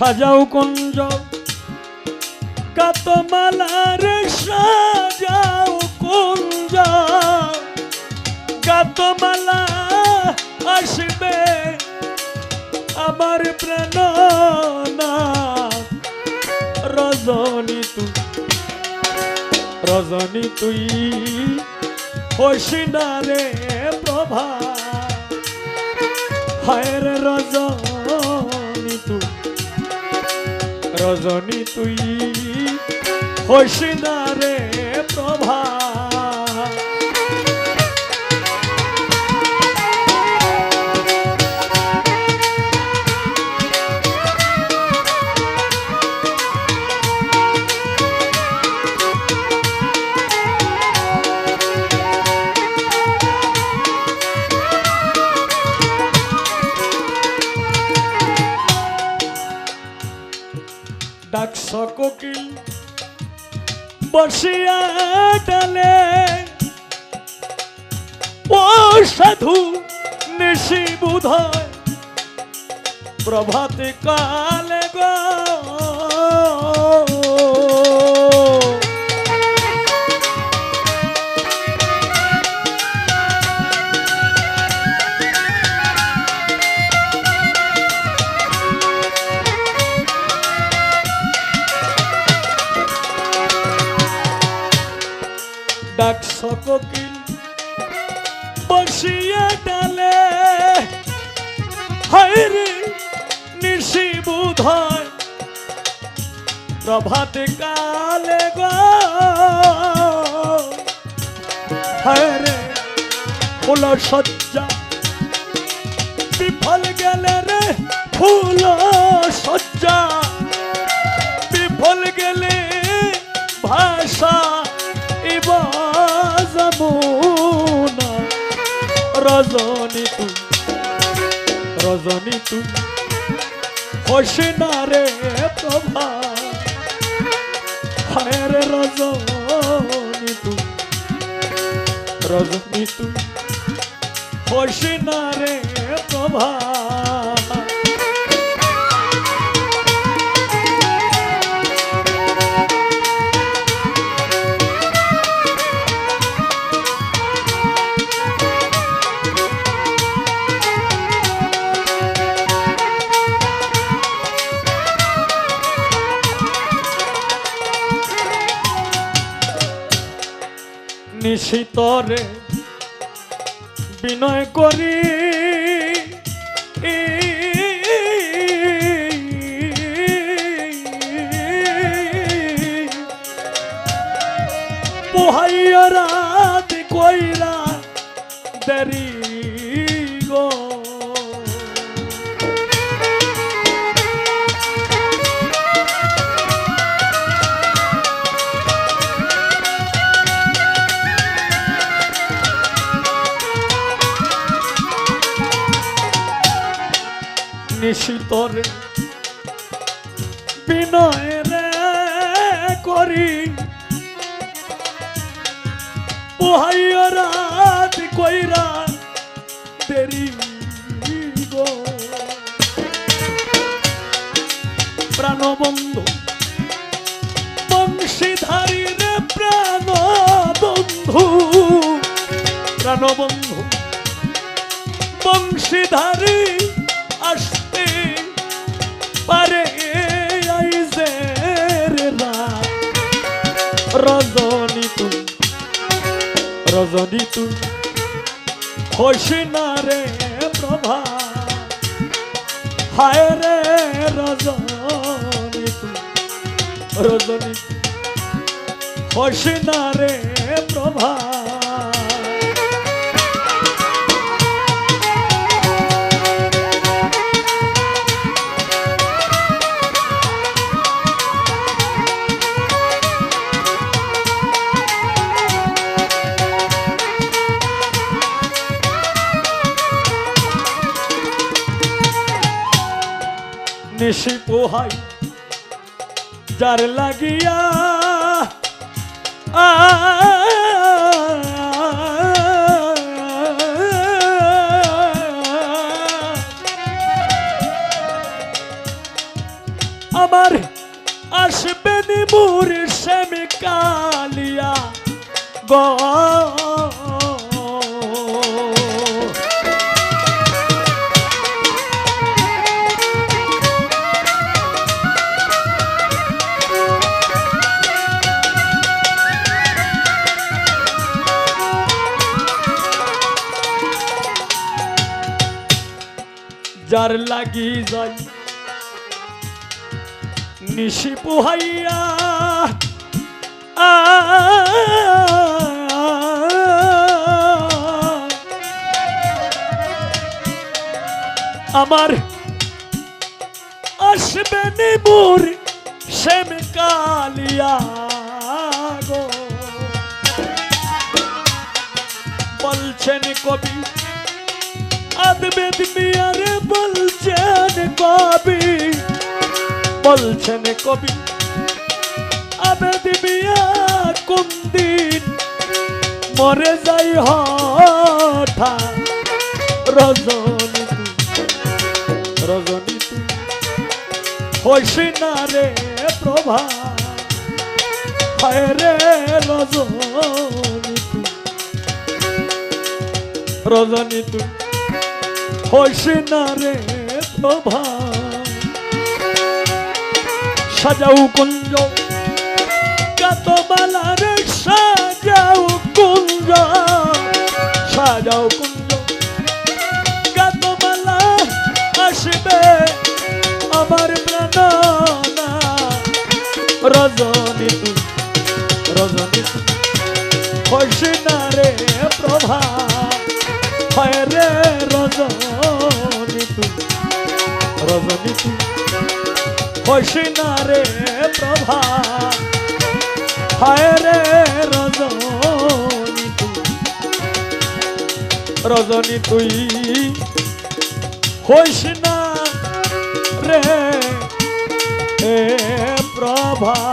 সাজাও কুঞ্জ। কাতমালার সাজাও কুঞ্জ। কাতমালা আসবে আমার প্রেরণা রজনী তুই রজনী তুই হসিনা রে প্রভা। হায় রে রজনী। রজনী তুই। হসিনা রে প্রভা বসিয়া ডালে ও সাধু নিশি বুধয় প্রভাতে কালে গো। কোকিল বসিয়া ডালে? হায়রে নিশি বুধয় প্রভাতে কালে গো। হায়রে ফুল সজ্জা বিফল গেলে রে ফুল সজ্জা রজনী তুই রজনী তুই হোসিনা রে প্রভা, হায় রে রজনী তুই রজনী তুই রে প্রভা। নিশিতরে বিনয় করি। নিশিতরে বিনয় রে করি রাত কইরা দেরি গো। প্রাণবন্ধু বংশীধারী রে প্রাণ বন্ধু প্রাণবন্ধু, বংশীধারী রজনী তুই হোসিনা রে প্রভা। হায় রে রজনী তুই রজনী হোসিনা রে প্রভা। নিশি পোহাই যার লাগিয়া আমার আসবেন মুর শ্যাম কালিয়া গ যার লাগি যাই। নিশি পুহাইয়া আমার আসবে নিবুর শ্যাম কালিয়া গো। বলছেন কবি আদবেদ মিয়ারে বলছেন কবি বলছেন কবি আবেদ মিয়া কোন দিন মরে যাই হঠা রজনী রজনী তুই না রে প্রভা, হায় রে রজনী রজনী তুই। হইস না রে প্রভা। সাজাও কুঞ্জ, কাতবালা রে সাজাও কুঞ্জ। সাজাও কুঞ্জ, কাতবালা আসবে আমার প্রাণনা। রজনী তুই, রজনী হইস না রে প্রভা। হয় রে রজনী। তুই রজনী তুই হইস না রে প্রভা, হায় রে রজনী রজনী তুই হইস না রে প্রভা।